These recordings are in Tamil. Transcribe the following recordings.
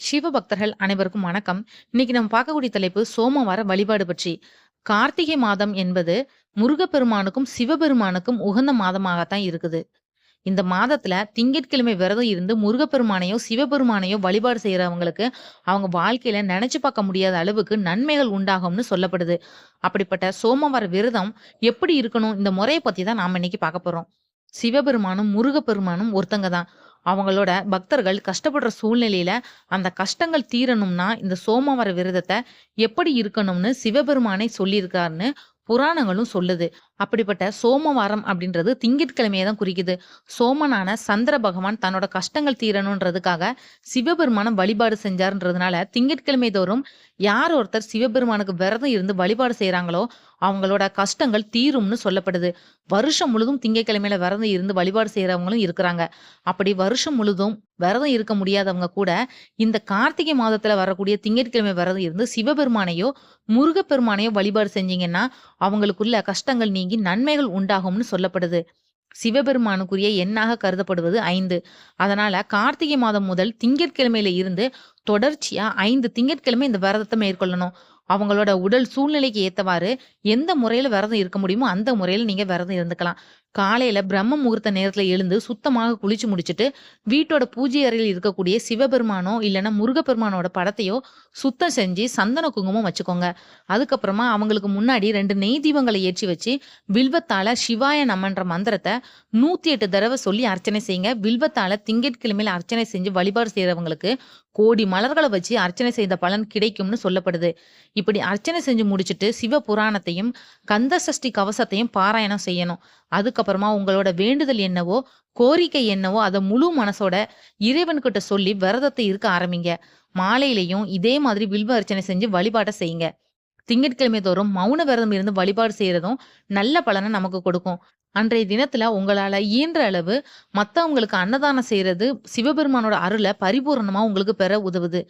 சிவபக்தர்கள் அனைவருக்கும் வணக்கம். இன்னைக்கு நம்ம பார்க்கக்கூடிய தலைப்பு சோமவார வழிபாடு பற்றி. கார்த்திகை மாதம் என்பது முருகப்பெருமானுக்கும், சிவபெருமானுக்கும் உகந்த மாதமாகத்தான் இருக்குது. இந்த மாதத்துல திங்கட்கிழமை விரதம் இருந்து முருகப்பெருமானையோ, சிவபெருமானையோ வழிபாடு செய்யறவங்களுக்கு அவங்க வாழ்க்கையில நினைச்சு பார்க்க முடியாத அளவுக்கு நன்மைகள் உண்டாகும்னு சொல்லப்படுது. அப்படிப்பட்ட சோமவார விரதம் எப்படி இருக்கணும்? இந்த முறையை பத்தி தான் நாம இன்னைக்கு பார்க்க போறோம். சிவபெருமானும், முருகப்பெருமானும் ஒருத்தங்க தான். அவங்களோட பக்தர்கள் கஷ்டப்படுற சூழ்நிலையில, அந்த கஷ்டங்கள் தீரணும்னா, இந்த சோமவார விரதத்தை எப்படி இருக்கணும்னு சிவபெருமானை சொல்லியிருக்காருன்னு புராணங்களும் சொல்லுது. அப்படிப்பட்ட சோமவாரம் அப்படின்றது திங்கட்கிழமையை தான் குறிக்குது. சோமனான சந்திர பகவான் தன்னோட கஷ்டங்கள் தீரணுன்றதுக்காக சிவபெருமானம் வழிபாடு செஞ்சாருன்றதுனால, திங்கட்கிழமை தோறும் யார் ஒருத்தர் சிவபெருமானுக்கு விரதம் இருந்து வழிபாடு செய்கிறாங்களோ அவங்களோட கஷ்டங்கள் தீரும்னு சொல்லப்படுது. வருஷம் முழுதும் திங்கட்கிழமையில விரதம் இருந்து வழிபாடு செய்கிறவங்களும் இருக்கிறாங்க. அப்படி வருஷம் முழுதும் விரதம் இருக்க முடியாதவங்க கூட, இந்த கார்த்திகை மாதத்துல வரக்கூடிய திங்கட்கிழமை விரதம் இருந்து சிவபெருமானையோ, முருகப்பெருமானையோ வழிபாடு செஞ்சீங்கன்னா, அவங்களுக்குள்ள கஷ்டங்கள் நீங்கி நன்மைகள் உண்டாகும்னு சொல்லப்படுது. சிவபெருமானுக்குரிய எண்ணாக கருதப்படுவது ஐந்து அதனால கார்த்திகை மாதம் முதல் திங்கட்கிழமையில இருந்து தொடர்ச்சியா ஐந்து திங்கட்கிழமை இந்த விரதத்தை மேற்கொள்ளணும். அவங்களோட உடல் சூழ்நிலைக்கு ஏத்தவாறு எந்த முறையில விரதம் இருக்க முடியுமோ, அந்த முறையில நீங்க விரதம் இருந்துக்கலாம். காலையில பிரம்ம முகூர்த்த நேரத்துல எழுந்து சுத்தமாக குளிச்சு முடிச்சுட்டு, வீட்டோட பூஜை அறையில் இருக்கக்கூடிய சிவபெருமானோ, இல்லைன்னா முருகப்பெருமானோட படத்தையோ சுத்தம் செஞ்சு சந்தன, குங்குமம் வச்சுக்கோங்க. அதுக்கப்புறமா அவங்களுக்கு முன்னாடி ரெண்டு நெய் தீபங்களை ஏற்றி வச்சு, வில்வத்தால சிவாய நமன்ற மந்திரத்த 108 தடவ சொல்லி அர்ச்சனை செய்யுங்க. வில்வத்தால திங்கட்கிழமையில அர்ச்சனை செஞ்சு வழிபாடு செய்றவங்களுக்கு, கோடி மலர்களை வச்சு அர்ச்சனை செய்த பலன் கிடைக்கும்னு சொல்லப்படுது. இப்படி அர்ச்சனை செஞ்சு முடிச்சுட்டு, சிவபுராணத்தையும், கந்த சஷ்டி கவசத்தையும் பாராயணம் செய்யணும். அதுக்கப்புறமா உங்களோட வேண்டுதல் என்னவோ, கோரிக்கை என்னவோ அதை முழு மனசோட இறைவன்கிட்ட சொல்லி விரதத்தை இருக்க ஆரம்பிங்க. மாலையிலையும் இதே மாதிரி வில்வ அர்ச்சனை செஞ்சு வழிபாட்டை செய்யுங்க. திங்கட்கிழமை தோறும் மௌன விரதம் இருந்து வழிபாடு செய்யறதும் நல்ல பலனை நமக்கு கொடுக்கும். அன்றைய தினத்துல உங்களால இயன்ற அளவு மத்தவங்களுக்கு அன்னதானம் செய்யறது சிவபெருமானோட அருளை பரிபூர்ணமா உங்களுக்கு பெற உதவுது.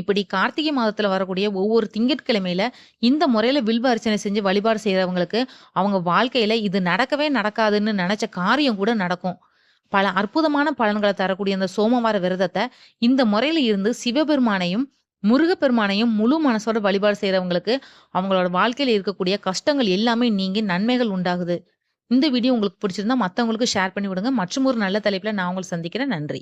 இப்படி கார்த்திகை மாதத்துல வரக்கூடிய ஒவ்வொரு திங்கட்கிழமையில இந்த முறையில வில்வ அர்ச்சனை செஞ்சு வழிபாடு செய்யறவங்களுக்கு அவங்க வாழ்க்கையில இது நடக்கவே நடக்காதுன்னு நினைச்ச காரியம் கூட நடக்கும். பல அற்புதமான பலன்களை தரக்கூடிய அந்த சோமவார விரதத்தை இந்த முறையில இருந்து சிவபெருமானையும், முருகப்பெருமானையும் முழு மனசோட வழிபாடு செய்கிறவங்களுக்கு அவங்களோட வாழ்க்கையில இருக்கக்கூடிய கஷ்டங்கள் எல்லாமே நீங்கி நன்மைகள் உண்டாகுது. இந்த வீடியோ உங்களுக்கு பிடிச்சிருந்தா மத்தவங்களுக்கு ஷேர் பண்ணி விடுங்க. மற்றும் ஒரு நல்ல தலைப்புல நான் உங்களை சந்திக்கிறேன். நன்றி.